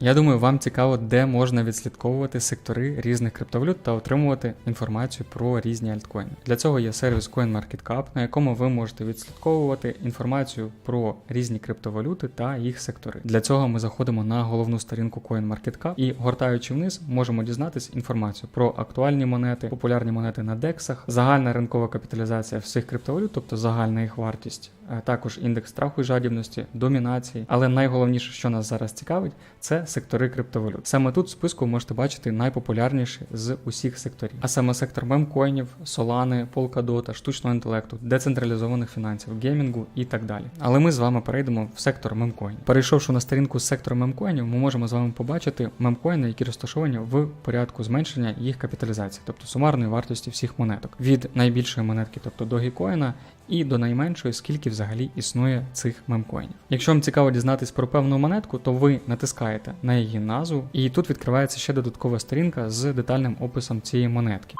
Я думаю, вам цікаво, де можна відслідковувати сектори різних криптовалют та отримувати інформацію про різні альткоїни. Для цього є сервіс CoinMarketCap, на якому ви можете відслідковувати інформацію про різні криптовалюти та їх сектори. Для цього ми заходимо на головну сторінку CoinMarketCap і гортаючи вниз, можемо дізнатися інформацію про актуальні монети, популярні монети на дексах, загальна ринкова капіталізація всіх криптовалют, тобто загальна їх вартість, е, також індекс страху і жадібності, домінації. Але найголовніше, що нас зараз цікавить, це сектори криптовалют. Саме тут в списку можете бачити найпопулярніші з усіх секторів, а саме сектор мемкоїнів, Солани, Polkadot, штучного інтелекту, децентралізованих фінансів, геймінгу і так далі. Але ми з вами перейдемо в сектор мемкоїнів. Перейшовши на сторінку сектору мемкоїнів, ми можемо з вами побачити мемкоїни, які розташовані в порядку зменшення їх капіталізації, тобто сумарної вартості всіх монеток, від найбільшої монетки, тобто Dogecoin, і до найменшої, скільки взагалі існує цих мемкоїнів. Якщо вам цікаво дізнатись про певну монетку, то ви натискаєте на її назву, і тут відкривається ще додаткова сторінка з детальним описом цієї монетки.